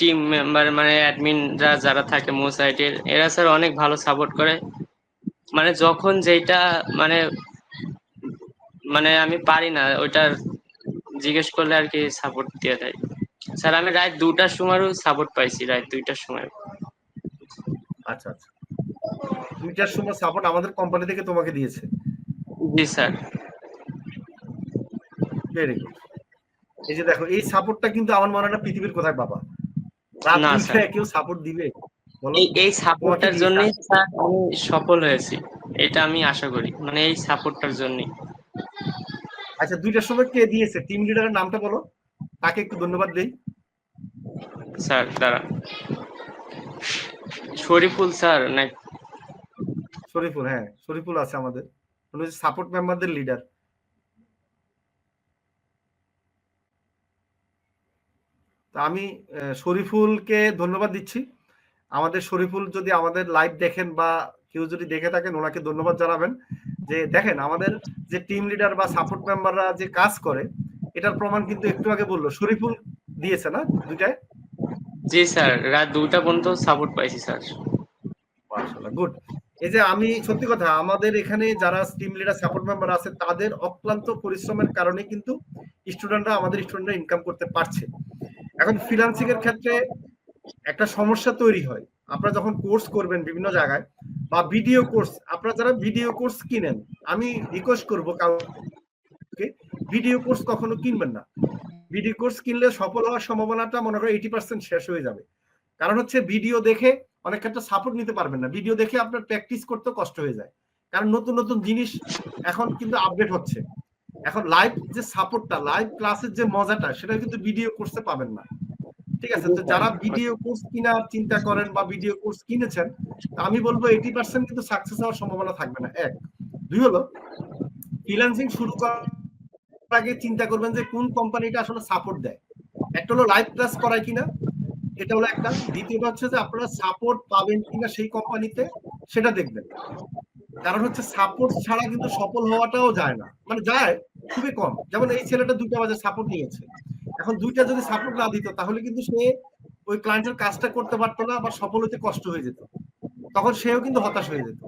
Team member মানে অ্যাডমিনরা যারা থাকে মো সাইটের এরা স্যার অনেক ভালো সাপোর্ট করে। মানে যখন যেটা মানে মানে আমি পারি না ওইটার জিজ্ঞেস করলে আর কি সাপোর্ট দিয়ে দেয়। স্যার আমি রাত দুটার সময়ও সাপোর্ট পাইছি রাত দুইটার সময়। আচ্ছা আচ্ছা। দুইটার সময় সাপোর্ট আমাদের কোম্পানি থেকে তোমাকে দিয়েছে? জি স্যার ভেরি গুড এই যে দেখো এই সাপোর্টটা কিন্তু আমার মনে হয় না পৃথিবীর কোথায় রাত না, স্যার। কেউ সাপোর্ট দিবে এই এই সাপোর্টটার জন্যই স্যার আমি সফল হয়েছি এটা আমি আশা করি। মানে এই সাপোর্টটার জন্যই আচ্ছা দুইটার সময় কে দিয়েছে টিম লিডারের নামটা বলো। তাকে একটু ধন্যবাদ দেই। স্যার দাঁড়া। শরীফুল স্যার না শরীফুল হ্যাঁ শরীফুল আছে আমাদের। উনি সাপোর্ট মেম্বারদের লিডার তা আমি শরীফুলকে ধন্যবাদ দিচ্ছি। আমাদের শরীফুল যদি আমাদের লাইভ দেখেন বা কেউ যদি দেখে থাকেন ওনাকে ধন্যবাদ জানাবেন। যে দেখেন আমাদের যে টিম লিডার বা সাপোর্ট মেম্বাররা যে কাজ করে এটার প্রমাণ কিন্তু একটু আগে বলল। শরীফুল দিয়েছে না দুইটায়? জি স্যার রাত দুটা পর্যন্ত সাপোর্ট পাইছি স্যার। মাশাআল্লাহ গুড এই যে আমি সত্যি কথা আমাদের এখানে যারা টিম লিডার সাপোর্ট মেম্বার আছে তাদের অক্লান্ত পরিশ্রমের কারণে কিন্তু স্টুডেন্টরা আমাদের স্টুডেন্টরা ইনকাম করতে পারছে। এখন ফ্রিল্যান্সিং এর ক্ষেত্রে একটা সমস্যা তৈরি হয়। আপনারা যখন কোর্স করবেন বিভিন্ন জায়গায় বা ভিডিও কোর্স আপনারা যারা ভিডিও কোর্স কিনেন, আমি রিকোয়েস্ট করব কাউকে ভিডিও কোর্স কখনো কিনবেন না। ভিডিও কোর্স কিনলে সফল হওয়ার সম্ভাবনাটা মনে করো এইটি পার্সেন্ট শেষ হয়ে যাবে। কারণ হচ্ছে ভিডিও দেখে অনেক ক্ষেত্রে সাপোর্ট নিতে পারবেন না। ভিডিও দেখে আপনার প্র্যাকটিস করতে কষ্ট হয়ে যায়। কারণ নতুন নতুন জিনিস এখন কিন্তু আপডেট হচ্ছে। এখন লাইভ যে সাপোর্টটা লাইভ ক্লাসের যে মজাটা, সেটা কিন্তু ভিডিও কোর্সে পাবেন না। ঠিক আছে? তো যারা ভিডিও কোর্স কিনার চিন্তা করেন বা ভিডিও কোর্স কিনেছেন আমি বলব এইটি পার্সেন্ট কিন্তু সাকসেস হওয়ার সম্ভাবনা থাকবে না। এক। দুই হলো ফ্রিল্যান্সিং শুরু করার আগে চিন্তা করবেন যে কোন কোম্পানিটা আসলে সাপোর্ট দেয়। একটা হলো লাইভ ক্লাস করায় কিনা, এটা হলো একটা। দ্বিতীয়টা হচ্ছে যে আপনারা সাপোর্ট পাবেন কিনা সেই কোম্পানিতে সেটা দেখবেন। কারণ হচ্ছে সাপোর্ট ছাড়া কিন্তু সফল হওয়াটাও যায় না। মানে যায় খুবই কম। যেমন এই ছেলেটা দুইটা বাজার সাপোর্ট নিয়েছে। এখন দুইটা যদি সাপোর্ট না দিত, তাহলে কিন্তু সে ওই ক্লায়েন্টের কাজটা করতে পারতো না বা সফল হতে কষ্ট হয়ে যেত। তখন সেও কিন্তু হতাশ হয়ে যেত।